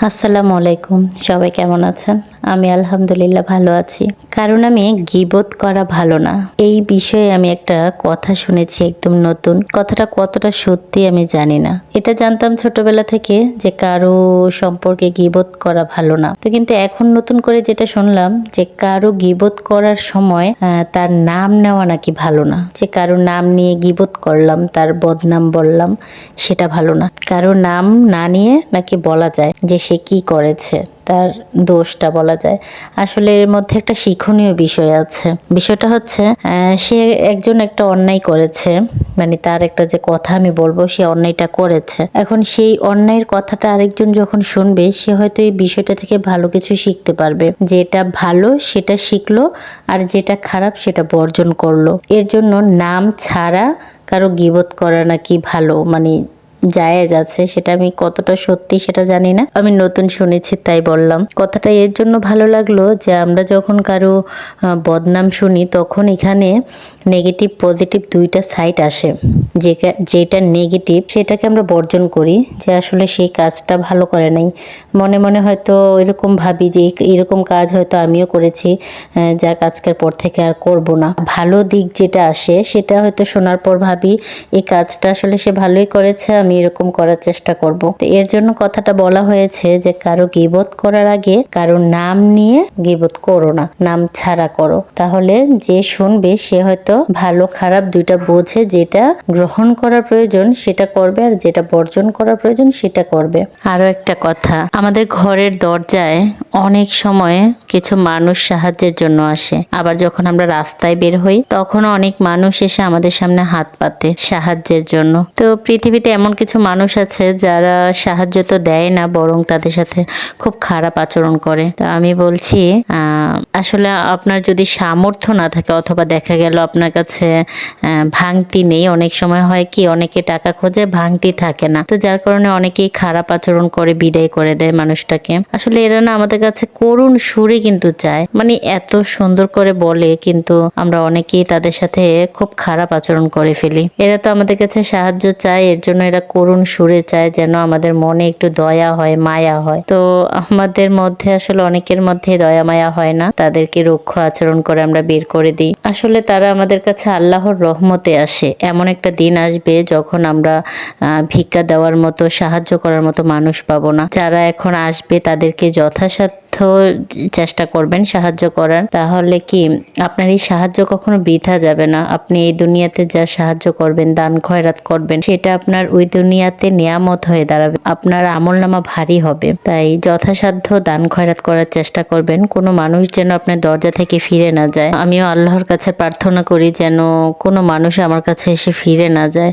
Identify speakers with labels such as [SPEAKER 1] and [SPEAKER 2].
[SPEAKER 1] আসসালামু আলাইকুম। সবাই কেমন আছেন? আমি আলহামদুলিল্লাহ ভালো আছি। কারণ আমি গিবত করা ভালো না। এই বিষয়ে আমি একটা কথা শুনেছি একদম নতুন। কথাটা কতটা সত্যি আমি জানি না। এটা জানতাম ছোটবেলা থেকে যে কারও সম্পর্কে গিবোধ করা ভালো না। তো কিন্তু এখন নতুন করে যেটা শুনলাম যে কারও গিবোধ করার সময় তার নাম নেওয়া নাকি ভালো না। যে কারও নাম নিয়ে গিবোধ করলাম, তার বদনাম বললাম, সেটা ভালো না। কারও নাম না নিয়ে নাকি বলা যায় যে সে কি করেছে। তার দোষটা বলা যায়। আসলে এর মধ্যে একটা শিক্ষণীয় বিষয় আছে। বিষয়টা হচ্ছে সে একজন একটা অন্যায় করেছে। মানে তার একটা যে কথা আমি বলব, সে অন্যায়টা করেছে। এখন সেই অন্যায়ের কথাটা আরেকজন যখন শুনবে, সে হয়তো এই বিষয়টা থেকে ভালো কিছু শিখতে পারবে। যেটা ভালো, সেটা শিখলো, আর যেটা খারাপ, সেটা বর্জন করল। এর জন্য নাম ছাড়া কারও গিবত করা নাকি ভালো? মানে জায়েজ আছে, সেটা আমি কতটা সত্যি সেটা জানি না। আমি নতুন শুনেছি, তাই বললাম। কথাটা এর জন্য ভালো লাগল যে আমরা যখন কারও বদনাম শুনি, তখন এখানে নেগেটিভ পজিটিভ দুইটা সাইট আসে। যেটা নেগেটিভ সেটাকে আমরা বর্জন করি যে আসলে সেই কাজটা ভালো করে নাই। মনে মনে হয়তো এরকম ভাবি যে এরকম কাজ হয়তো আমিও করেছি যা আজকের পর থেকে আর করব না। ভালো দিক যেটা আসে, সেটা হয়তো শোনার পর ভাবি, এই কাজটা আসলে সে ভালোই করেছে, আমি এরকম করার চেষ্টা করব। তো এর জন্য কথাটা বলা হয়েছে যে কারও গিবত করার আগে কারও নাম নিয়ে গিবত করো না, নাম ছাড়া করো। তাহলে যে শুনবে, সে হয়তো ভালো খারাপ দুইটা বোঝে যেটা গ্রহণ করা প্রয়োজন, সেটা করবে, আর যেটা বর্জন করা প্রয়োজন, সেটা করবে। আরও একটা কথা, আমাদের ঘরের দরজায় অনেক সময় কিছু মানুষ সাহায্যের জন্য আসে। আবার যখন আমরা রাস্তায় বের হই তখন অনেক মানুষ এসে আমাদের সামনে হাত পাতে সাহায্যের জন্য। তো পৃথিবীতে এমন কিছু মানুষ আছে, যারা সাহায্য তো দেয় না, বরং তাদের সাথে খুব খারাপ আচরণ করে। তো আমি বলছি আসলে আপনার যদি সামর্থ্য না থাকে, অথবা দেখা গেল আপনার কাছে ভাঙতি নেই, অনেক সময় হয় কি অনেকে টাকা খোঁজে ভাঙতি থাকে না। তো যার কারণে অনেকেই খারাপ আচরণ করে, বিদায় করে দেয় মানুষটাকে। আসলে এরা না আমাদের কাছে করুণ সুরে কিন্তু চায়। মানে এত সুন্দর করে বলে, কিন্তু আমরা অনেকেই তাদের সাথে খুব খারাপ আচরণ করে ফেলি। এরা তো আমাদের কাছে সাহায্য চায়, এর জন্য এরা করুণ সুরে চায়, যেন আমাদের মনে একটু দয়া হয়, মায়া হয়। তো আমাদের মধ্যে আসলে অনেকের মধ্যে দয়া মায়া হয় না। তাদেরকে রুক্ষ আচরণ করে আমরা বের করে দিই। আসলে তারা আমাদের কাছে আল্লাহর রহমতে আসে, এমন একটা দিন আসবে যখন আমরা ভিক্ষা দেওয়ার মতো, সাহায্য করার মতো মানুষ পাবো না। যারা এখন আসবে তাদেরকে যথাসাধ্য চেষ্টা করবেন সাহায্য করার। তাহলে কি আপনার এই সাহায্য কখনো বৃথা যাবে না? আপনি এই দুনিয়াতে যা সাহায্য করবেন, দান খয়রাত করবেন, সেটা আপনার ওই দুনিয়াতে নিয়ামত হয়ে দাঁড়াবে। আপনার আমল নামা ভারী হবে। তাই যথাসাধ্য দান খয়রাত করার চেষ্টা করবেন। কোনো মানুষ যেন আপনার দরজা থেকে ফিরে না যায়। আমিও আল্লাহর কাছে প্রার্থনা করি যেন কোনো মানুষ আমার কাছে এসে ফিরে না যায়।